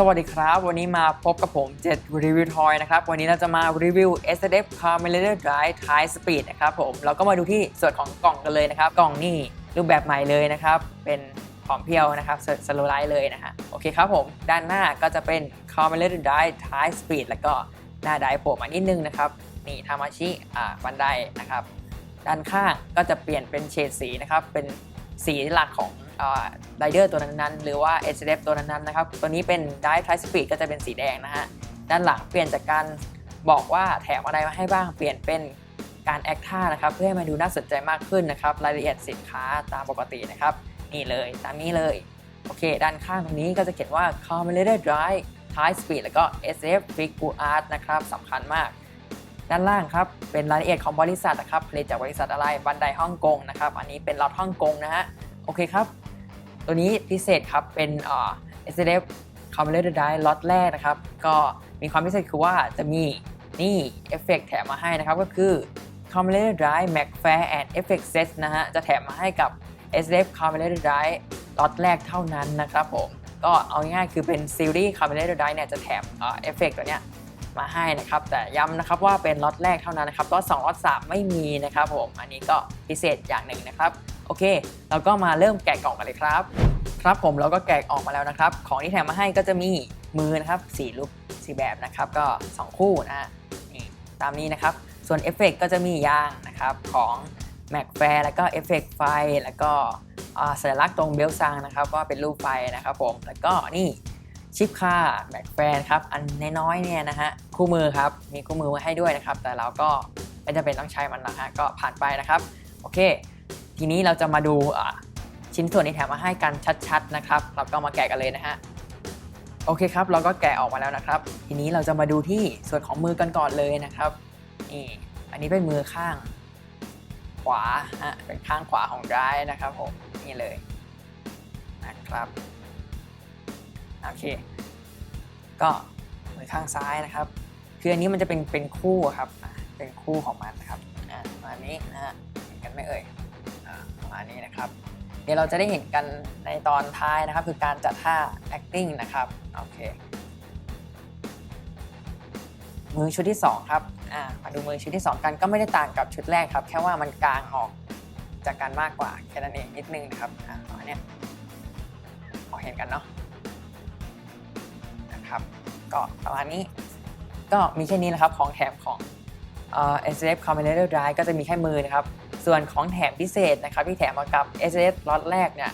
สวัสดีครับ วันนี้มาพบกับผม 7 รีวิวทอยนะครับ วันนี้เราจะมารีวิว s d f Carmeliter Drive High Speed นะครับผมเราก็มาดูที่ส่วนของกล่องกันเลยนะครับ กล่องนี่รูปแบบใหม่เลยนะครับ เป็นผอมเพรียวนะครับสโลไลท์เลยนะฮะโอเคครับผม ด้านหน้าก็จะเป็น Carmeliter Drive High Speed แล้วก็หน้าไดโผล่มานิดนึงนะครับ นี่ทามาชิอ่าบันไดนะครับ ด้านข้างก็จะเปลี่ยนเป็นเฉดสีนะครับเป็นสีหลักของ ไรเดอร์ตัวนั้นๆ หรือว่า s d f ตัวนั้นๆนะครับ ตัวนี้เป็น Drive Type Speed ก็จะเป็นสีแดงนะฮะ ด้านหลังเปลี่ยนจากการบอกว่าแถมอะไรมาให้บ้าง เปลี่ยนเป็นการแอคท่านะครับ เพื่อให้มันดูน่าสนใจมากขึ้นนะครับ รายละเอียดสินค้าตามปกตินะครับ นี่เลยตามนี้เลย โอเค ด้านข้างตรงนี้ก็จะเขียนว่า Carmeliter Drive Type Speed แล้วก็ SF Figure Art นะครับสำคัญมากด้านล่างครับ เป็นรายละเอียดของบริษัทนะครับผลิตจากบริษัทอะไร บันไดฮ่องกงนะครับ อันนี้เป็นล็อตฮ่องกงนะฮะ โอเคครับ ตัวนี้พิเศษครับ เป็นเอ่อ s d f c o m m e r Die ล็อตแรกนะครับ ก็มีความพิเศษคือว่าจะมีนี่เอฟเฟกแถมมาให้นะครับ ก็คือ c o m m e r Die Mac Fair and Effect Set นะฮะ จะแถ m มาให้กับ s d f c o m m e r Die ล็อตแรกเท่านั้นนะครับผมก็เอาง่ายๆคือเป็นซีรีส์ c o m m e r Die เนี่ยจะแถมเอฟเฟกตัวเนี้ยมาให้นะครับ แต่ย้ำนะครับว่าเป็นล็อตแรกเท่านั้นนะครับล็อต2ล็อต3ไม่มีนะครับผม อันนี้ก็พิเศษอย่างหนึ่งนะครับ โอเค เราก็มาเริ่มแกะกล่องกันเลยครับ ครับผมเราก็แกะออกมาแล้วนะครับ ของที่แถมมาให้ก็จะมีมือนะครับสีรูปสีแบบนะครับ ก็ 2 คู่นะฮะนี่ตามนี้นะครับ ส่วนเอฟเฟกก็จะมียางนะครับของ Mac Fair แล้วก็เอฟเฟกไฟ แล้วก็สัญลักษณ์ตรงเบลซังนะครับก็เป็นรูปไฟนะครับผม แล้วก็นี่ชิปค่าแบ็กแฟนครับ อันน้อยๆเนี่ยนะฮะ คู่มือครับ มีคู่มือมาให้ด้วยนะครับ แต่เราก็ไม่จำเป็นต้องใช้มันนะฮะ ก็ผ่านไปนะครับ โอเค ทีนี้เราจะมาดูชิ้นส่วนที่แถมมาให้กันชัดๆนะครับ เราก็มาแกะกันเลยนะฮะโอเคครับ เราก็แกะออกมาแล้วนะครับ ทีนี้เราจะมาดูที่ส่วนของมือกันก่อนเลยนะครับนี่อันนี้เป็นมือข้าง ขวาฮะเป็นข้างขวาของร้ายนะครับผมนี่เลยนะครับโอเค ก็มือข้างซ้ายนะครับคืออันนี้มันจะเป็นเป็นคู่ครับเป็นคู่ของมันนะครับอะประมาณนี้นะฮะเห็นกันไหมเอ่ย ดี๋ยวเราจะได้เห็นกันในตอนท้ายนะครับ คือการจัดท่า acting นะครับโอเคมือชุดที่ 2 ครับอ่ามาดูมือชุดที่ 2 กันก็ไม่ได้ต่างกับชุดแรกครับ แค่ว่ามันกลางออกจากกันมากกว่าแค่นั้นเองนิดนึงนะครับอ่าเนี้ยพอเห็นกันเนาะนะครับก็ประมาณนี้ก็มีแค่นี้นะครับของแถมของ s f Combinator Drive ก็จะมีแค่มือนะครับ ส่วนของแถมพิเศษนะครับที่แถมมากับ s f ล็อตแรกเนี่ย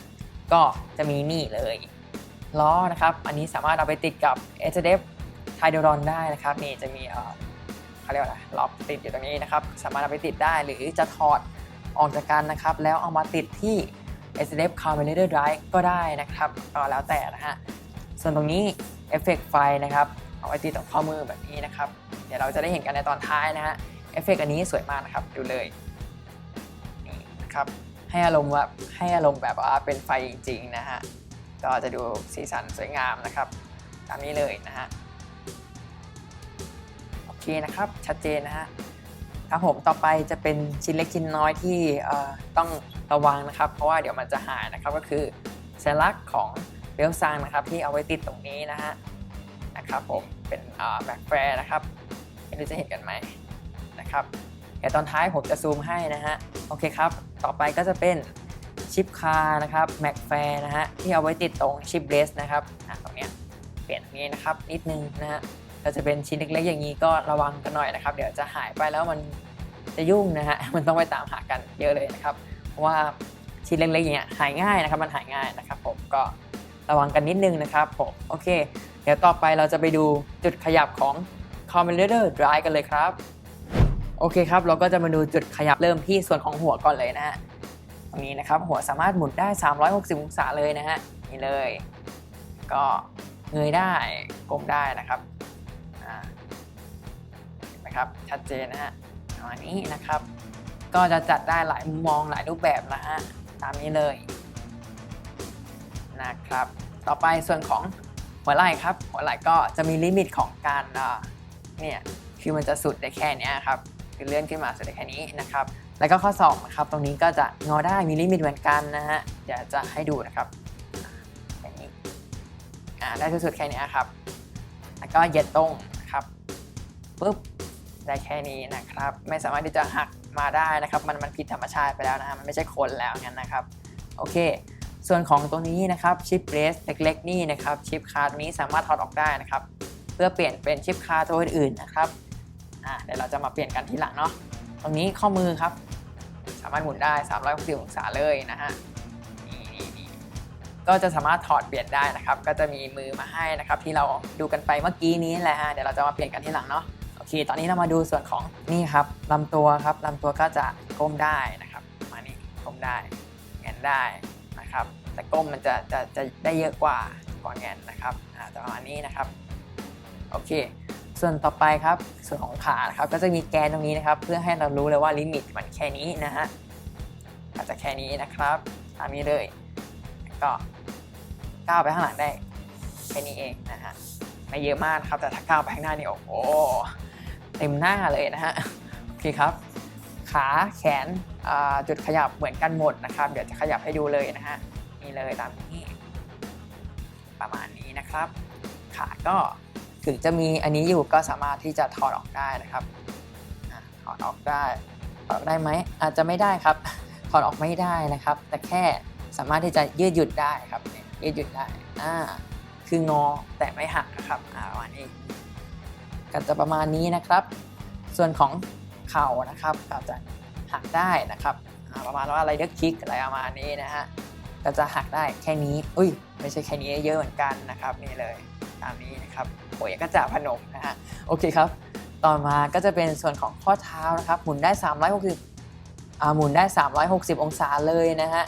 ก็จะมีนี่เลยล้อนะครับ อันนี้สามารถเอาไปติดกับ s f ไทโดรอนได้นะครับนี่จะมีเอ่อเขาเรียกว่าอะไรล็อกติดอยู่ตรงนี้นะครับ สามารถเอาไปติดได้หรือจะถอดออกจากกันนะครับ แล้วเอามาติดที่ s f Combinator Drive ก็ได้นะครับก็แล้วแต่นะฮะส่วนตรงนี้เอฟเฟกต์ไฟนะครับเอาไว้ติดตรงข้อมือแบบนี้นะครับ เดี๋ยวเราจะได้เห็นกันในตอนท้ายนะฮะเอฟเฟกต์อันนี้สวยมากนะครับ ดูเลยนี่นะครับให้อารมณ์แบบให้อารมณ์แบบว่าเป็นไฟจริงๆนะฮะก็จะดูสีสันสวยงามนะครับ ตามนี้เลยนะฮะโอเคนะครับชัดเจนนะฮะครับผมต่อไปจะเป็นชิ้นเล็กชิ้นน้อยที่เอ่อต้องระวังนะครับ เพราะว่าเดี๋ยวมันจะหายนะครับก็คือสัญลักษณ์ของเบลซังนะครับที่เอาไว้ติดตรงนี้นะฮะนะครับผมเป็นแบ็กแฟร์นะครับ ไม่รู้จะเห็นกันไหมนะครับเดี๋ยวตอนท้ายผมจะซูมให้นะฮะ โอเคครับ ต่อไปก็จะเป็นชิปคาร์นะครับแม็กแฟร์นะฮะ ที่เอาไว้ติดตรงชิปเบสนะครับอะตรงเนี้ยเปลี่ยนตรงนี้นะครับนิดนึงนะฮะถ้าจะเป็นชิ้นเล็กๆอย่างนี้ก็ระวังกันหน่อยนะครับ เดี๋ยวจะหายไปแล้วมันจะยุ่งนะฮะ มันต้องไปตามหากันเยอะเลยนะครับ เพราะว่าชิ้นเล็กๆอย่างเงี้ยหายง่ายนะครับ มันหายง่ายนะครับ ผมก็ระวังกันนิดนึงนะครับผม โอเค เดี๋ยวต่อไปเราจะไปดูจุดขยับของ c o m m a n d e r Drive กันเลยครับ โอเคครับ เราก็จะมาดูจุดขยับเริ่มที่ส่วนของหัวก่อนเลยนะฮะตรงนี้นะครับ หัวสามารถหมุนได้ 360 องศาเลยนะฮะนี่เลย ก็เงยได้ก้มได้นะครับเห็นไหมครับชัดเจนนะฮะประมาณนี้นะครับ ก็จะจัดได้หลายมุมมองหลายรูปแบบนะฮะตามนี้เลยนะครับ ต่อไปส่วนของหัวไหล่ครับ หัวไหล่ก็จะมีลิมิตของการ เนี่ยคือมันจะสุดได้แค่นี้ครับคือเลื่อนขึ้นมาสุดได้แค่นี้นะครับ แล้วก็ข้อศอกนะครับตรงนี้ก็จะงอได้มีลิมิตเหมือนกันนะฮะเดี๋ยวจะให้ดูนะครับอย่างนี้อ่าได้สุดๆแค่นี้ครับ แล้วก็เหยียดตรงนะครับปุ๊บได้แค่นี้นะครับ ไม่สามารถที่จะหักมาได้นะครับ มันมันผิดธรรมชาติไปแล้วนะฮะมันไม่ใช่คนแล้วงั้นนะครับโอเค ส่วนของตัวนี้นะครับชิปเบรสเล็กๆนี่นะครับชิปคาร์ตรงนี้สามารถถอดออกได้นะครับ เพื่อเปลี่ยนเป็นชิปคาตัวอื่นๆนะครับเดี๋ยวเราจะมาเปลี่ยนกันทีหลังเนาะตรงนี้ข้อมือครับ สามารถหมุนได้ 360 องศาเลยนะฮะนี่นี่นี่ก็จะสามารถถอดเปลี่ยนได้นะครับ ก็จะมีมือมาให้นะครับ ที่เราดูกันไปเมื่อกี้นี้แหละฮะเดี๋ยวเราจะมาเปลี่ยนกันทีหลังเนาะโอเค ตอนนี้เรามาดูส่วนของนี่ครับลำตัวครับลำตัวก็จะก้มได้นะครับ มานี่ก้มได้แงนได้นะครับ แต่ก้มมันจะจะจะได้เยอะกว่ากว่าแงนนะครับอ่าประมาณนี้นะครับ โอเค ส่วนต่อไปครับ ส่วนของขาครับก็จะมีแกนตรงนี้นะครับ เพื่อให้เรารู้เลยว่าลิมิตมันแค่นี้นะฮะอาจจะแค่นี้นะครับตามนี้เลยก็ก้าวไปข้างหลังได้แค่นี้เองนะฮะไม่เยอะมากครับแต่ถ้าก้าวไปข้างหน้านี่โอ้โหเต็มหน้าเลยนะฮะโอเคครับ ขาแขนจุดขยับเหมือนกันหมดนะครับ เดี๋ยวจะขยับให้ดูเลยนะฮะนี่เลยตามนี้ ประมาณนี้นะครับ ขาก็ ถึงจะมีอันนี้อยู่ก็สามารถที่จะถอดออกได้นะครับอถอดออกได้ถอดออกได้ไหมอาจจะไม่ได้ครับถอดออกไม่ได้นะครับ แต่แค่สามารถที่จะยืดหยุ่นได้ครับยืดหยุ่นได้อ่าคืองอแต่ไม่หักนะครับอ่าประมาณนี้ก็จะประมาณนี้นะครับ ส่วนของเข่านะครับก็จะหักได้นะครับประมาณว่าอะไรเด็กคิกอะไรประมาณนี้นะฮะก็จะหักได้แค่นี้ อุ้ยไม่ใช่แค่นี้เยอะเหมือนกันนะครับนี่เลย ตามนี้นะครับโอ้ยก็จะพนมนะฮะโอเคครับ ต่อมาก็จะเป็นส่วนของข้อเท้านะครับ หมุนได้ 360อ่าหมุนได้ 360 องศาเลยนะฮะ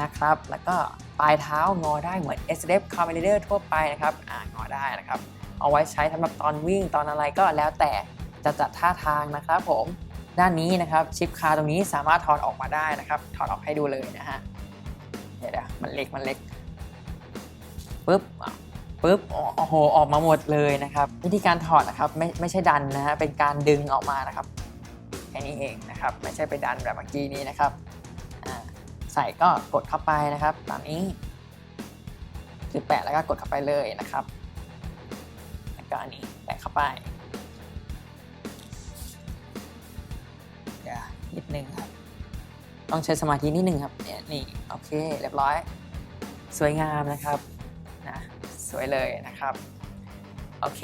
นะครับ แล้วก็ปลายเท้างอได้เหมือน s d f c o m b i n a t o r ทั่วไปนะครับอ่างอได้นะครับ เอาไว้ใช้สำหรับตอนวิ่งตอนอะไรก็แล้วแต่จะจัดท่าทางนะครับผมด้านนี้นะครับชิปคาตรงนี้สามารถถอดออกมาได้นะครับ ถอดออกให้ดูเลยนะฮะเดี๋ยวมันเล็กมันเล็กปุ๊บ ปุ๊บโอ้โหออกมาหมดเลยนะครับ วิธีการถอดนะครับไม่ไม่ใช่ดันนะฮะเป็นการดึงออกมานะครับแค่นี้เองนะครับไม่ใช่ไปดันแบบเมื่อกี้นี้นะครับใส่ก็กดเข้าไปนะครับตามนี้คือแปะแล้วก็กดเข้าไปเลยนะครับแล้วก็อันนี้แปะเข้าไปเดี๋ยวนิดนึงครับ ต้องใช้สมาธินิดนึงครับเนี่ยนี่โอเคเรียบร้อย สวยงามนะครับ สวยเลยนะครับโอเค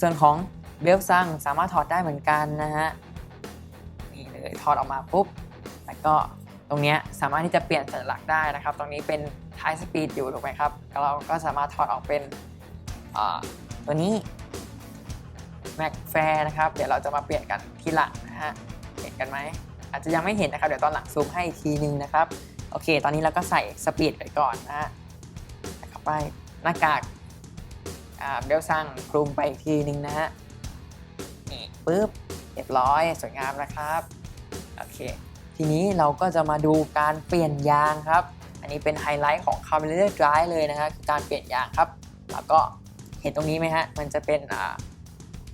ส่วนของเบลซังสามารถถอดได้เหมือนกันนะฮะนี่เลยถอดออกมาปุ๊บแล้วก็ตรงเนี้ยสามารถที่จะเปลี่ยนสัญลักษณ์ได้นะครับ ตรงนี้เป็น High Speed อยู่ถูกไหมครับแล้วเราก็สามารถถอดออกเป็นตัวนี้ Mac Fair นะครับ เดี๋ยวเราจะมาเปลี่ยนกันทีหลังนะฮะเห็นกันไหม อาจจะยังไม่เห็นนะครับ เดี๋ยวตอนหลังซูมให้อีกทีนึงนะครับ โอเค ตอนนี้เราก็ใส่สปีดไปก่อนนะฮะไป หน้ากากอ่าเบลซังคลุมไปอีกทีนึงนะฮะนี่ปุ๊บเรียบร้อยสวยงามนะครับโอเคทีนี้เราก็จะมาดูการเปลี่ยนยางครับ อันนี้เป็นไฮไลท์ของ c a r b o r a t o r Drive เลยนะฮะคือการเปลี่ยนยางครับ แล้วก็เห็นตรงนี้ไหมฮะมันจะเป็น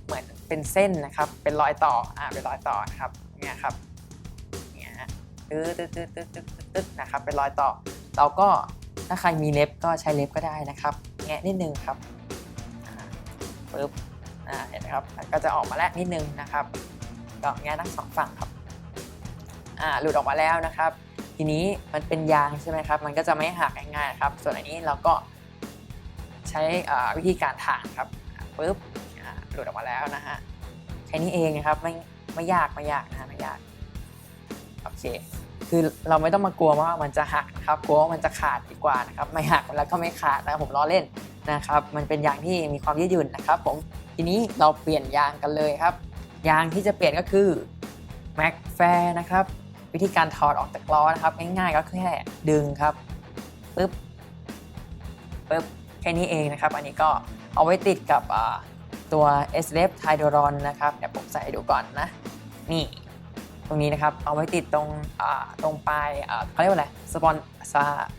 เหมือนเป็นเส้นนะครับ เป็นรอยต่ออ่าเป็นรอยต่อนะครับเนี่ยครับเนี่ยฮะตึ๊ดตึ๊ดตึ๊ดตึ๊ดตึ๊ดนะครับเป็นรอยต่อ เราก็ ถ้าใครมีเล็บก็ใช้เล็บก็ได้นะครับ แงะนิดนึงครับปึ๊บเห็นไหมครับ ก็จะออกมาแล้วนิดนึงนะครับก็แงะทั้งสองฝั่งครับหลุดออกมาแล้วนะครับ ทีนี้มันเป็นยางใช่ไหมครับ มันก็จะไม่หักง่ายๆครับ ส่วนอันนี้เราก็ใช้วิธีการถางครับปึ๊บหลุดออกมาแล้วนะฮะแค่นี้เองนะครับไม่ไม่ยากไม่ยากนะไม่ยาก โอเค คือเราไม่ต้องมากลัวว่ามันจะหักนะครับกลัวว่ามันจะขาดดีกว่านะครับไม่หักแล้วก็ไม่ขาดนะครับผมล้อเล่นนะครับ มันเป็นยางที่มีความยืดหยุ่นนะครับ ผมทีนี้เราเปลี่ยนยางกันเลยครับ ยางที่จะเปลี่ยนก็คือ Mac Fair นะครับ วิธีการถอดออกจากล้อนะครับ ง่ายๆก็แค่ดึงครับปึ๊บปึ๊บแค่นี้เองนะครับ อันนี้ก็เอาไว้ติดกับตัว s l f t y d o r o n นะครับเดี๋ยวผมใส่ดูก่อนนะ นี่ ตรงนี้นะครับ เอาไว้ติดตรงตรงปลายเขาเรียกว่าอะไรสปอนส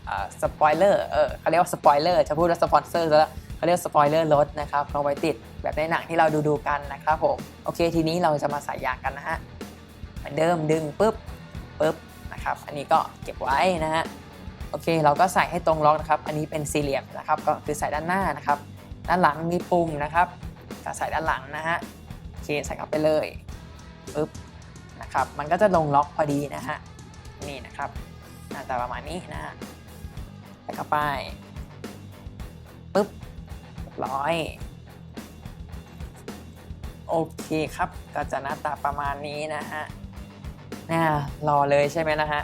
อ่าสปอยเลอร์เออเขาเรียกว่าสปอยเลอร์จะพูดว่าสปอนเซอร์ซะแล้วเขาเรียกสปอยเลอร์รถนะครับเอาไว้ติดแบบในหนังที่เราดูดูกันนะครับผมโอเคทีนี้เราจะมาใส่ยางกันนะฮะเหมือนเดิมดึงปุ๊บปุ๊บนะครับอันนี้ก็เก็บไว้นะฮะโอเค เราก็ใส่ให้ตรงล็อกนะครับ อันนี้เป็นสี่เหลี่ยมนะครับ ก็คือใส่ด้านหน้านะครับ ด้านหลังมีปุ่มนะครับก็ใส่ด้านหลังนะฮะโอเคใส่เข้าไปเลยปึ๊บ นะครับ มันก็จะลงล็อกพอดีนะฮะ นี่นะครับหน้าตาประมาณนี้นะฮะใส่เข้าไปปึ๊บเรียบร้อย โอเคครับ ก็จะหน้าตาประมาณนี้นะฮะน่ารอเลยใช่ไหมนะฮะ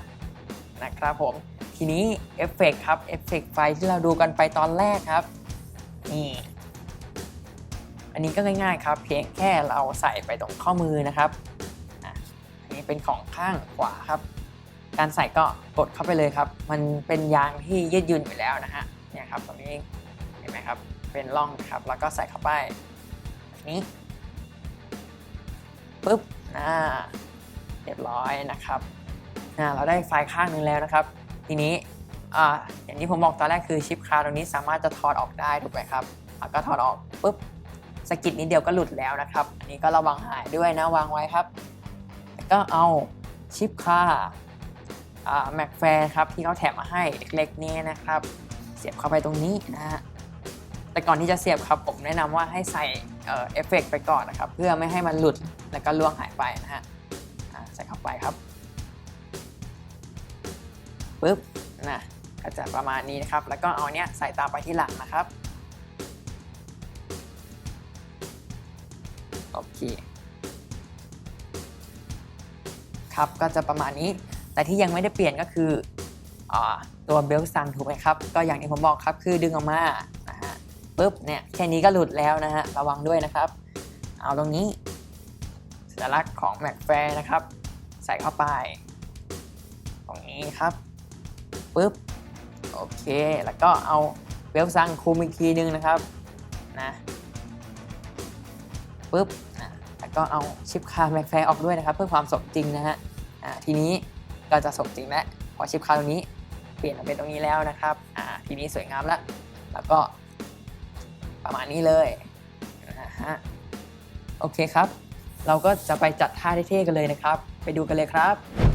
นะครับผม ทีนี้เอฟเฟกครับ เอฟเฟกไฟที่เราดูกันไปตอนแรกครับ นี่อันนี้ก็ง่ายๆครับ เพียงแค่เราใส่ไปตรงข้อมือนะครับ เป็นของข้างขวาครับ การใส่ก็กดเข้าไปเลยครับ มันเป็นยางที่ยืดหยุ่นอยู่แล้วนะฮะเนี่ยครับตรงนี้เห็นไหมครับเป็นร่องครับ แล้วก็ใส่เข้าไปนี้ปุ๊บอ่าเรียบร้อยนะครับอ่าเราได้ไฟล์ข้างหนึงแล้วนะครับ ทีนี้อ่าอย่างที่ผมบอกตอนแรกคือชิปคาร์ตรงนี้สามารถจะถอดออกได้ถูกไหมครับแล้วก็ถอดออกปุ๊บสกิดนิดเดียวก็หลุดแล้วนะครับ อันนี้ก็ระวังหายด้วยนะวางไว้ครับ ก็เอาชิปคาร์อ่าแม็กแฟร์ครับที่เขาแถมมาให้เล็กๆนี้นะครับ เสียบเข้าไปตรงนี้นะฮะแต่ก่อนที่จะเสียบครับผมแนะนำว่าให้ใส่เออเฟเฟกต์ไปก่อนนะครับ เพื่อไม่ให้มันหลุดแล้วก็ล่วงหายไปนะฮะใส่เข้าไปครับปึ๊บนะก็จะประมาณนี้นะครับ แล้วก็เอาเนี้ยใส่ตามไปที่หลังนะครับโอเค ครับ ก็จะประมาณนี้ แต่ที่ยังไม่ได้เปลี่ยนก็คืออตัวเบลซันถูกไหมครับ ก็อย่างที่ผมบอกครับคือดึงออกมานะฮะปุ๊บเนี่ยแค่นี้ก็หลุดแล้วนะฮะระวังด้วยนะครับ เอาตรงนี้สัญลักษณ์ของแม็กแฟร์นะครับ ใส่เข้าไป ตรงนี้ครับปุ๊บโอเค แล้วก็เอาเวลซังคุมอีกทีนึงนะครับนะปุ๊บนะแล้วก็เอาชิปคาแม็กแฟร์ออกด้วยนะครับ เพื่อความสมจริงนะฮะ อ่าทีนี้เราจะสมจริงแล้วพอชิปคาตรงนี้เปลี่ยนมาเป็นตรงนี้แล้วนะครับอ่าทีนี้สวยงามแล้วแล้วก็ประมาณนี้เลยนะฮะโอเคครับ เราก็จะไปจัดท่าเท่ๆกันเลยนะครับ ไปดูกันเลยครับ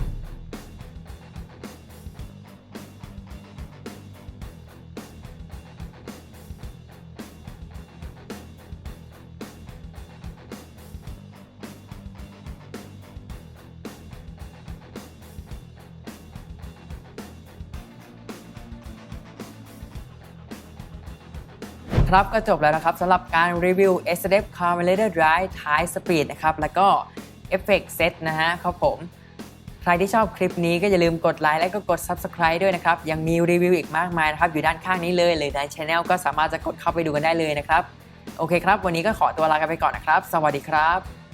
ครับก็จบแล้วนะครับสำหรับการรีวิว s d f c a r m e l a t o r Drive High Speed นะครับ แล้วก็ Effect Set นะฮะครับผม ใครที่ชอบคลิปนี้ก็อย่าลืมกดไลค์และก็กด Subscribe ด้วยนะครับ ยังมีรีวิวอีกมากมายนะครับ อยู่ด้านข้างนี้เลยเลยในช anel ก็สามารถจะกดเข้าไปดูกันได้เลยนะครับ โอเคครับ วันนี้ก็ขอตัวลากันไปก่อนนะครับ สวัสดีครับ